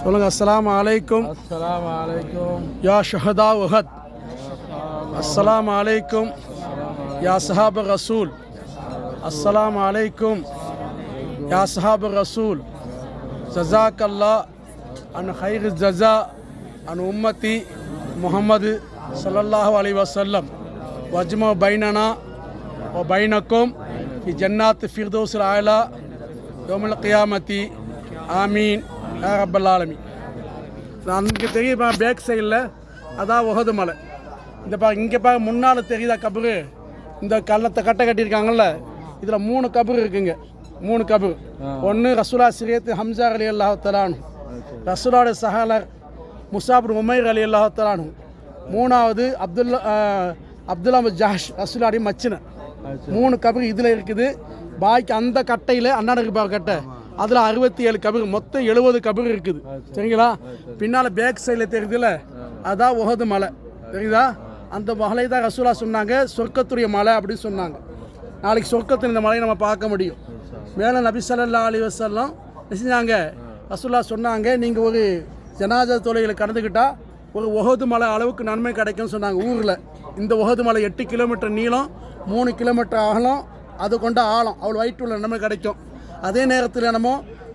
சொல்லுங்க அஸ்ஸலாமு அலைக்கும் السلام عليكم யா ஷஹதா உஹத் அஸ்ஸலாமு அலைக்கும் யா சஹாப ரசூல் அஸ்ஸலாமு அலைக்கும் யா சஹாப ரசூல் ஜஸாக் அல்லா அன் ஹைர் ஜஸா அன் உம்மதி முஹம்மது ஸல்லல்லாஹு அலைஹி வஸல்லம் வஜ்மா பைனனா வ பைனக்கும் ஃபி ஜன்னாத் ஃபிர்தௌஸ் ஆலா யோமல் கியாமத்தி ஆமீன் யா ரப்பல் ஆலமீன் நமக்கு தெரியுமா பேக் சைடில் அதான் உகது மலை. இந்த பா இங்கே பா முன்னால் தெரியுதா கபரு? இந்த கல்லத்தை கட்டை கட்டியிருக்காங்கல்ல இதில் மூணு கபரு இருக்குங்க. மூணு கபரு. ஒன்று ரசூலா சிரியத்து ஹம்சா அலி அல்லாஹ் தலானு ரசூலாவுடைய சஹாலர் முசாபுர் உமைர் அலி அல்லாஹ் தலானு மூணாவது அப்துல்லா அப்துல்லா ஜாஷ் ரசூலாடைய மச்சின மூணு கபரு இதில் இருக்குது. பாக்கி அந்த கட்டையில் அண்ணாநகர் பாவ கட்டை. அதில் அறுபத்தி ஏழு கபரு மொத்தம் எழுபது கபரு இருக்குது. சரிங்களா? பின்னால் பேக் சைடில் தெரியுதுல்ல? அதான் உகது மலை. தெரியுதா? அந்த மலை தான் ரசூலா சொன்னாங்க சொர்க்கத்துடைய மலை அப்படின்னு சொன்னாங்க. நாளைக்கு சொர்க்கத்தில் இந்த மலையை நம்ம பார்க்க முடியும். மேலே நபி அலைஹி வஸல்லம் என்ன செஞ்சாங்க? ரசூலா சொன்னாங்க நீங்கள் ஒரு ஜனாதா தொலைகளை கடந்துக்கிட்டா ஒரு உகது மலை அளவுக்கு நன்மை கிடைக்கும்னு சொன்னாங்க ஊரில். இந்த உகது மலை எட்டு கிலோமீட்டர் நீளம் மூணு கிலோமீட்டர் அகலம் அது கொண்ட ஆழம். அவ்வளோ வயிற்று உள்ள நன்மை கிடைக்கும். அதே நேரத்தில் நம்ம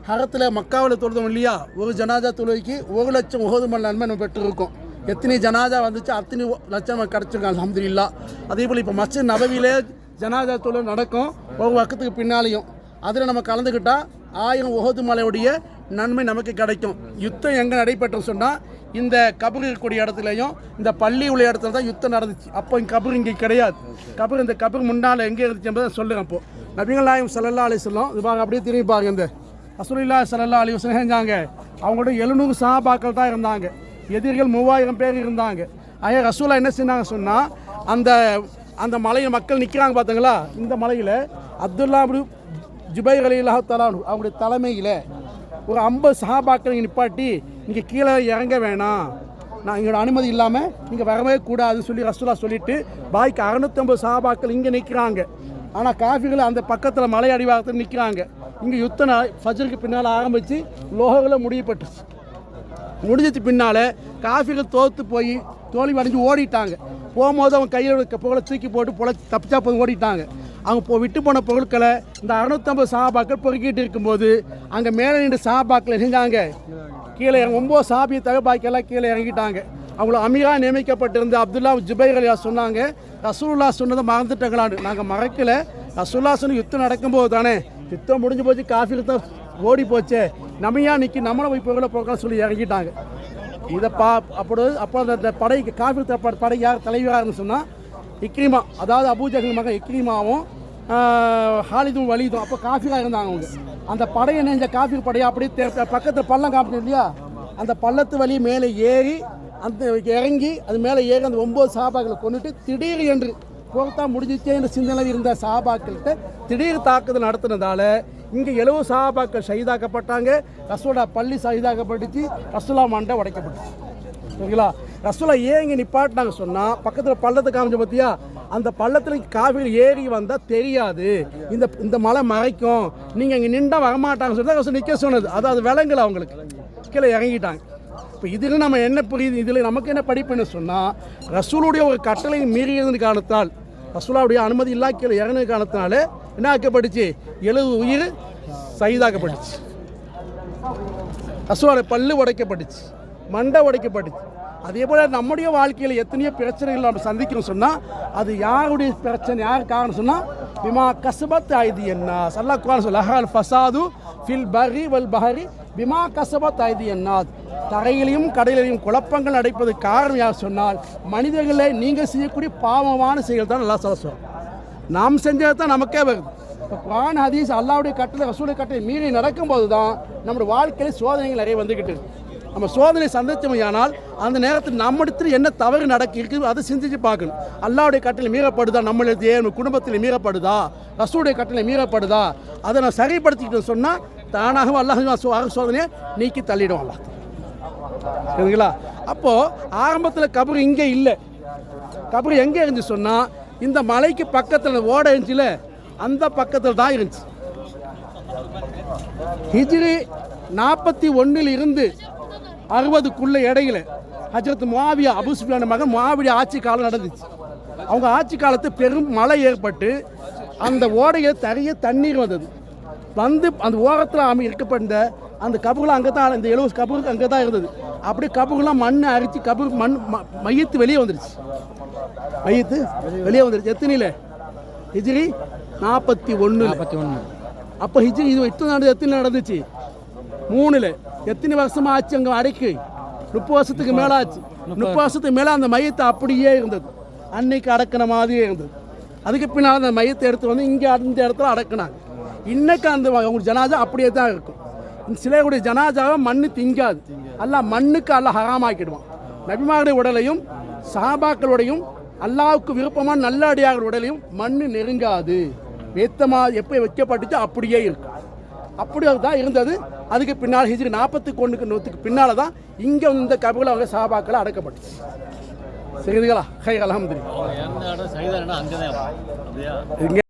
ஹரத்தில் மக்காவில் தொழுதோம் இல்லையா? ஒரு ஜனாஜா தொழுகைக்கு ஒரு லட்சம் ஓதுமல் நன்மை நம்ம பெற்றிருக்கோம். எத்தனை ஜனாஜா வந்துச்சு? அத்தனை லட்சம் கிடச்சிருக்காங்க கிடச்சிருக்கோம் அதே போல் இப்போ மச்ச நபவிலே ஜனாஜா தொழில் நடக்கும் ஒரு பக்கத்துக்கு பின்னாலேயும். அதில் நம்ம கலந்துக்கிட்டால் ஆயிரம் உகது மலையுடைய நன்மை நமக்கு கிடைக்கும். யுத்தம் எங்கே நடைபெற்று சொன்னால் இந்த கபர் இருக்கக்கூடிய இடத்துலையும் இந்த பள்ளி உள்ள இடத்துல தான் யுத்தம் நடந்துச்சு. அப்போ இங்கே கபர் இங்கே கிடையாது. கபர் இந்த கபர் முன்னால் எங்கே இருந்துச்சு என்பதை சொல்லுறேன் அப்போ. நபிகள் நாயம் சல்லல்லா அலி சொல்லம் இது பாருங்க அப்படியே திரும்பி பாருங்க இந்த. அசுலில்லா சல்லல்லா அலி செஞ்சாங்க. அவங்களோட எழுநூறு சஹாபாக்கள் தான் இருந்தாங்க. எதிரிகள் மூவாயிரம் பேர் இருந்தாங்க. ஐயா ரசூலா என்ன செஞ்சாங்க சொன்னால் அந்த அந்த மலையில் மக்கள் நிற்கிறாங்க பார்த்தீங்களா இந்த மலையில் அப்துல்லா அப்படி ஜுபை அலி அல்லாஹ் தலானு அவங்களுடைய தலைமையில் ஒரு ஐம்பது சஹாபாக்கள் இங்கே நிப்பாட்டி நீங்கள் கீழே இறங்க வேணாம். நான் எங்களோட அனுமதி இல்லாமல் நீங்கள் வரவே கூடாதுன்னு சொல்லி ரசூலா சொல்லிவிட்டு பாய்க்கு அறுநூத்தம்பது சஹாபாக்கள் இங்கே நிற்கிறாங்க ஆனால் காஃபிகள் அந்த பக்கத்தில் மலை அடிவாரத்தில் நிற்கிறாங்க இங்கே யுத்த நாள் ஃபஜருக்கு பின்னால் ஆரம்பித்து லோகங்களை முடியப்பட்டுச்சு. முடிஞ்சது பின்னால் காஃபிகள் தோற்று போய் தோல்வி அடைஞ்சு ஓடிட்டாங்க. போகும்போது அவங்க கையில் புகழை தூக்கி போட்டு புல தப்பிச்சா போது ஓடிட்டாங்க. அவங்க போ விட்டு போன பொருட்களை இந்த அறுநூத்தம்பது சாபாக்கள் பொறுக்கிட்டு இருக்கும்போது அங்கே மேலே நின்று சாபாக்கள் செஞ்சாங்க கீழே ஒம்பது சாபியை தகப்பாக்கெல்லாம் கீழே இறங்கிட்டாங்க. அவங்கள அமீரா நியமிக்கப்பட்டிருந்த அப்துல்லா ஜுபைர் அலியா சொன்னாங்க ரசூல்லா சொன்னதை மறந்துட்டங்களான்னு நாங்கள் மறக்கல. ரசூல்லா சொன்ன யுத்தம் நடக்கும்போது தானே யுத்தம் முடிஞ்சு போச்சு காஃபி தான் ஓடி போச்சே நம்மையா நிற்கி நம்மளை போய் பொருளை போக்கலாம் சொல்லி இறங்கிட்டாங்க. இதை பா அப்போ அப்போ அந்த படை காஃபி படை யார் தலைவராகனு சொன்னால் இக்ரிமா அதாவது அபூஜகல் மகன் இக்ரிமாவும் ஹாலிதும் வலிதும் அப்போ காஃபிலாக இருந்தாங்க அவங்க. அந்த படையை நெஞ்ச காஃபி படையை அப்படியே பக்கத்தில் பள்ளம் காப்பிட்டு இல்லையா? அந்த பள்ளத்து வழி மேலே ஏறி அந்த இறங்கி அது மேலே ஏறி அந்த ஒம்பது சாபாக்களை கொண்டுட்டு திடீர் என்று போகத்தான் முடிஞ்சிச்சே என்ற சிந்தனை இருந்த சாபாக்கள்கிட்ட திடீர் தாக்குதல் நடத்தினதால இங்கே எழுபது சாபாக்கள் ஷஹீதாக்கப்பட்டாங்க. ரசூலா பள்ளி ஷஹீதாக்கப்பட்டுச்சு. ரசோலா மண்டை உடைக்கப்பட்டுச்சு. சரிங்களா? ரசூலா ஏன் இங்கே நிப்பாட்டினாங்க சொன்னால் பக்கத்தில் பள்ளத்தை காமிச்ச பார்த்தியா அந்த பள்ளத்தில் காவிரி ஏறி வந்தால் தெரியாது. இந்த இந்த மலை மறைக்கும். நீங்கள் இங்கே நின்றா வரமாட்டாங்க சொல்லி ரசூல் நிற்க சொன்னது. அது அது விளங்கல அவங்களுக்கு. கீழே இறங்கிட்டாங்க. இப்போ இதில் நம்ம என்ன புரியுது? இதில் நமக்கு என்ன படிப்புன்னு சொன்னால் ரசூலுடைய ஒரு கட்டளை மீறியதன் காரணத்தால் ரசூலாவுடைய அனுமதி இல்லா கீழே இறங்கின காரணத்தினால என்ன ஆக்கப்பட்டுச்சு? எழுபது உயிர் சைதாக்கப்பட்டுச்சு ரசூலோட பல்லு உடைக்கப்பட்டுச்சு. மண்டை உடைக்கப்பட்டுச்சு. அதே போல் நம்முடைய வாழ்க்கையில் எத்தனையோ பிரச்சனைகள் நம்ம சந்திக்கணும் சொன்னால் அது யாருடைய பிரச்சனை யார் காரணம் சொன்னால் பிமா கசபத் ஐதி என்ன சல்லா குரான் சொல்ல அஹல் ஃபசாது ஃபில் பஹரி வல் பஹரி பிமா கசபத் ஐதி என்ன தரையிலையும் கடலிலையும் குழப்பங்கள் அடைப்பது காரணம் யார் சொன்னால் மனிதர்களை நீங்கள் செய்யக்கூடிய பாவமான செயல் தான் நல்லா சொல்ல சொல்றோம். நாம் செஞ்சது தான் நமக்கே வருது இப்போ குரான் ஹதீஸ் அல்லாவுடைய கட்டளை வசூலை கட்டளை மீறி நடக்கும்போது தான் நம்முடைய வாழ்க்கையில் சோதனைகள் நிறைய வந்துக்கிட்டு இருக்குது நம்ம சோதனை சந்திச்சோமையானால் அந்த நேரத்தில் நம்மிடத்தில் என்ன தவறு நடக்க இருக்குது அதை சிந்திச்சு பார்க்கணும். அல்லாவுடைய கட்டளை மீறப்படுதா? நம்மளுடைய குடும்பத்தில் மீறப்படுதா? ரசூடைய கட்டளை மீறப்படுதா? அதை நான் சரிப்படுத்திக்கிட்டு சொன்னால் தானாகவும் அல்லாஹ் சோ- சோதனையை நீக்கி தள்ளிடும் சரிங்களா? அப்போது ஆரம்பத்தில் கபரு இங்கே இல்லை. கபரு எங்கே இருந்துச்சு சொன்னால் இந்த மலைக்கு பக்கத்தில் ஓட இருந்துச்சுல அந்த பக்கத்தில் தான் இருந்துச்சு. ஹிஜ்ரி நாற்பத்தி ஒன்றில் இருந்து அறுபதுக்குள்ள இடையில ஹஜரத் முவாவியா அபு சுஃபியான மகன் முவாவியா ஆட்சி காலம் நடந்துச்சு. அவங்க ஆட்சி காலத்து பெரும் மழை ஏற்பட்டு அந்த ஓடையில் நிறைய தண்ணீர் வந்தது. வந்து அந்த ஓரத்தில் அமை இருக்கப்பட்ட அந்த கபுகள் அங்கே தான் இந்த எழுபது கபுக்கு அங்கே தான் இருந்தது. அப்படியே கபுகெல்லாம் மண் அரிச்சு கபு மண் மையத்து வெளியே வந்துருச்சு. மையத்து வெளியே வந்துருச்சு. எத்தனையில்? ஹிஜ்ரி நாற்பத்தி ஒன்று நாற்பத்தி ஒன்று அப்போ ஹிஜ்ரி இது எத்தனை நடந்துச்சு? மூணுல. எத்தனை வருஷமா ஆச்சு அங்கே அடைக்கு முப்பது வருஷத்துக்கு மேலே ஆச்சு முப்பது வருஷத்துக்கு மேலே அந்த மையத்தை அப்படியே இருந்தது. அன்னைக்கு அடக்கின மாதிரியே இருந்தது. அதுக்கு பின்னால் அந்த மையத்தை எடுத்து வந்து இங்கே அந்த இடத்துல அடக்குனாங்க. இன்னைக்கு அந்த அவங்க ஜனாஜா அப்படியே தான் இருக்கும். இந்த சிலையுடைய ஜனாஜாவை மண்ணு திங்காது. அல்லாஹ் மண்ணுக்கு அல்லாஹ் ஹராமாக்கிடுவான். நபிமாருடைய உடலையும் சஹாபாக்களுடையும் அல்லாஹ்வுக்கு விருப்பமான நல்ல அடியார்கள் உடலையும் மண்ணு நெருங்காது. வேத்தமா எப்போ வைக்கப்பட்டுச்சோ அப்படியே இருக்கும். அப்படி தான் இருந்தது. அதுக்கு பின்னால் ஹிஜ்ரி நாற்பத்தி கொண்டுக்கு நூற்றுக்கு பின்னால் தான் இங்கே இந்த கபுல அவங்க சாபாக்களை அடக்கப்பட்டுச்சு. சரிங்களா? ஹை அலமதுல்லா